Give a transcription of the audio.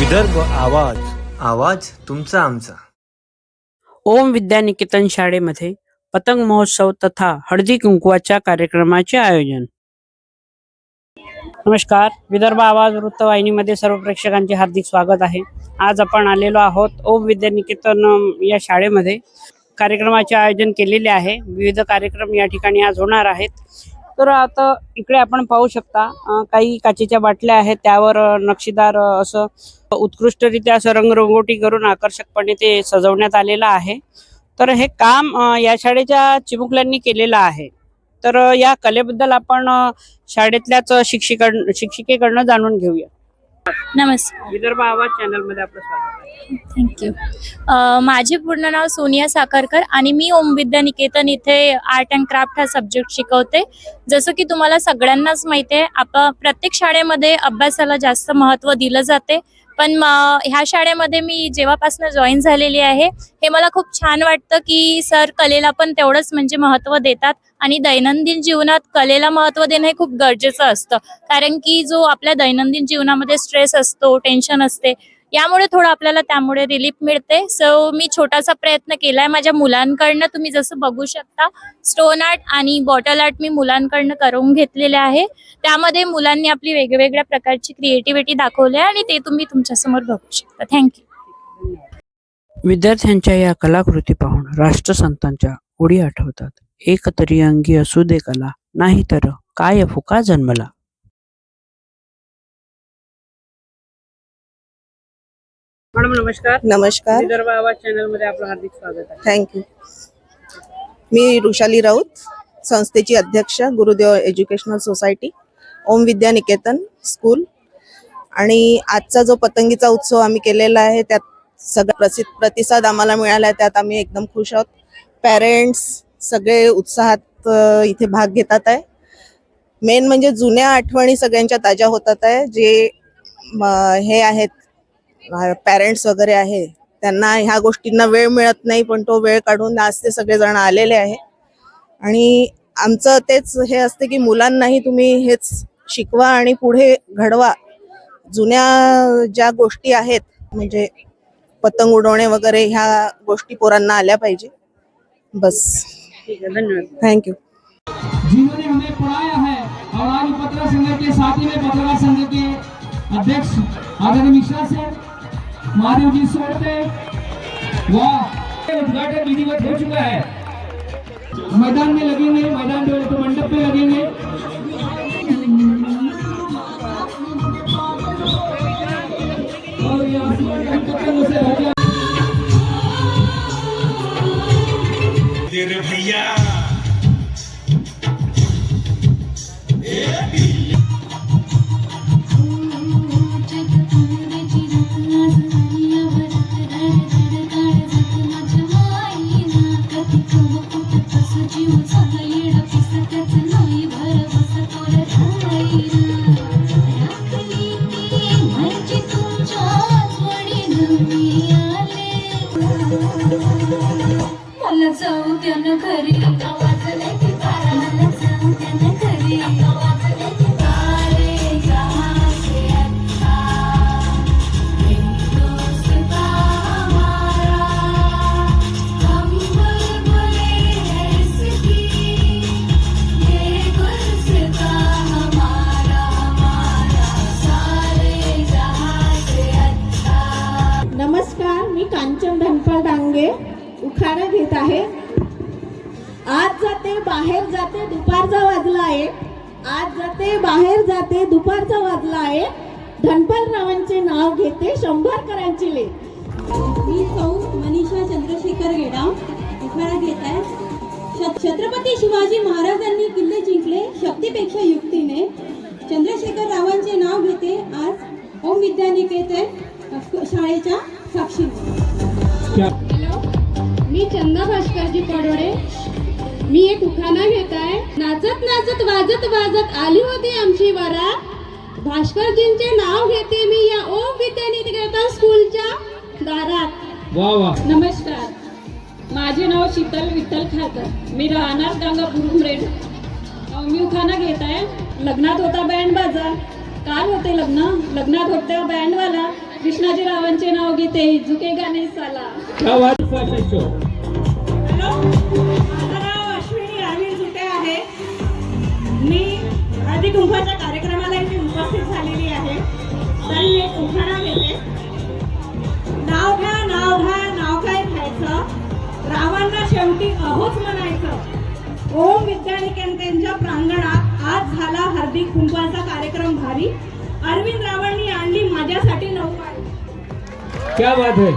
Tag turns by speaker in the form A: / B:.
A: विदर्भ आवाज आवाज तुमचा आमचा.
B: ओम विद्यानिकेतन शाळेमध्ये पतंग महोत्सव तथा हळदी कुंकवाच्या कार्यक्रमाचे आयोजन. नमस्कार विदर्भ आवाज वृत्तवाहिनीमध्ये सर्व प्रेक्षकांचे हार्दिक स्वागत आहे. आज आपण आलेलो आहोत ओम विद्यानिकेतन या शाळेमध्ये. कार्यक्रमाचे आयोजन केलेले आहे. विविध कार्यक्रम या ठिकाणी आज होणार आहेत. तर आता इकडे आपण पाहू शकता काही काचेच्या बाटल्या आहेत त्यावर नक्षीदार असं उत्कृष्टरित्या असं रंगरंगोटी करून आकर्षकपणे ते सजवण्यात आलेलं आहे. तर हे काम या शाळेच्या चिमुकल्यांनी केलेलं आहे. तर या कलेबद्दल आपण शाळेतल्याच शिक्षिकड शिक्षिकेकडनं जाणून घेऊया.
C: नमस्कार.
B: विदर्भ आवाज चॅनलमध्ये आपलं स्वागत आहे.
C: थँक्यू माझे पूर्ण नाव सोनिया साखरकर आणि मी ओम विद्या निकेतन इथे आर्ट अँड क्राफ्ट हा सब्जेक्ट शिकवते. जसं की तुम्हाला सगळ्यांनाच माहिती आहे आपण प्रत्येक शाळेमध्ये अभ्यासाला जास्त महत्त्व दिलं जाते. पण ह्या शाळेमध्ये मी जेव्हापासून जॉईन झालेली आहे हे मला खूप छान वाटतं की सर कलेला पण तेवढंच म्हणजे महत्त्व देतात आणि दैनंदिन जीवनात कलेला महत्त्व देणं हे खूप गरजेचं असतं. कारण की जो आपल्या दैनंदिन जीवनामध्ये स्ट्रेस असतो टेन्शन असते यामुळे थोडं आपल्याला त्यामुळे रिलीफ मिळते. सो मी छोटासा प्रयत्न केलाय माझ्या मुलांकडनं. तुम्ही जसं बघू शकता स्टोन आर्ट आणि बॉटल आर्ट मी मुलांकडनं करून घेतलेले आहे. त्यामध्ये मुलांनी आपली वेगवेगळ्या प्रकारची क्रिएटिव्हिटी दाखवली आहे आणि ते तुम्ही तुमच्यासमोर बघू शकता. थँक्यू
B: विद्यार्थ्यांच्या या कलाकृती पाहून राष्ट्रसंतांच्या ओढी आठवतात. एक तरी अंगी असू दे कला नाही तर काय फुका जन्मला. मॅडम नमस्कार.
D: नमस्कार.
B: विदर्भ आवाज चॅनलमध्ये आपलं हार्दिक स्वागत आहे.
D: थँक्यू मी रुशाली राऊत संस्थेची अध्यक्ष Gurudev educational society Om Vidya Niketan school. आणि आजचा जो पतंगीचा उत्सव आम्ही केलेला आहे त्यात सगळा प्रसिद्ध प्रतिसाद आम्हाला मिळाला आहे त्यात आम्ही एकदम खुश आहोत. पॅरेंट्स सगळे उत्साहात इथे भाग घेतात आहे. मेन म्हणजे जुन्या आठवणी सगळ्यांच्या ताज्या होतात आहे जे हे आहेत पॅरेंट्स वगैरे आहे त्यांना ह्या गोष्टींना वेळ मिळत नाही पण तो वेळ काढून आज ते सगळेजण आलेले आहे. आणि आमचं तेच हे असते की मुलांनाही तुम्ही हेच शिकवा आणि पुढे घडवा. जुन्या ज्या गोष्टी आहेत म्हणजे पतंग उडवणे वगैरे ह्या गोष्टी पोरांना आल्या पाहिजे. बस.
B: ठीक आहे धन्यवाद.
D: थँक्यू
E: जिन्होंने हमें पढ़ाया है और आज पत्रकार संघ के साथी में पत्रकार संघ के अध्यक्ष आदरणीय मिश्रा सर महादेव जी सोड़ते वाह। उद्घाटन विधिवत हो चुका है। मैदान में लगेंगे, मैदान जो तो मंडप पे लगेंगे। और ये आशीर्वाद हम पतंगों से भर गया।
F: तेरे भैया।
G: जाऊ त्यानं खरी घरी. की मला जाऊ द्या ना
H: उखाणा घेत आहे. आज जाते बाहेर जाते दुपारचा वाजला आहे. आज जाते बाहेर जाते दुपारचा वाजला आहे. धनपाल रावांचे नाव घेते शंभरकरांची ले
I: मी सौ मनीषा चंद्रशेखर गेडाव उखाणा घेत आहे. छ- छत्रपती शिवाजी महाराजांनी किल्ले जिंकले शक्तीपेक्षा युक्तीने. चंद्रशेखर रावांचे नाव घेते आज ओम विद्यानिकेतन शाळेच्या साक्षीने.
G: हॅलो मी चंदा भास्करजी पडोडे मी एक उखाणा घेत आहे नाचत नाचत वाजत वाजत आली होती आमची वरात भास्करजींचे नाव घेते मी या ओम विद्यानिकेतन स्कूलच्या दारात.
E: वाह वाह
G: नमस्कार. माझे नाव शीतल विठ्ठल खारकर मी राहणार गंगापूर अ, मी उखाणा घेत आहे लग्नात होता बँड बाजा. काल होते लग्न. लग्नात होता बँडवाला.
I: कृष्णाजी रावांचे नाव घेते झुकेगा नाही साला.
H: माझं नाव अश्विनी सुटे आहे. मी हळदी कुंभाच्या कार्यक्रमाला इथे उपस्थित झालेली आहे. तर मी एक उखाणा घेते. नाव घ्या नाव घ्या नाव काय घ्यायचं? रावांना शेवटी अहोच म्हणायचं. ओम विद्यानिकेतनच्या प्रांगणात आज झाला हार्दिक कुंभाचा कार्यक्रम भारी. अरविंद रावळनी आणली माझ्यासाठी नऊ
E: क्या बात है.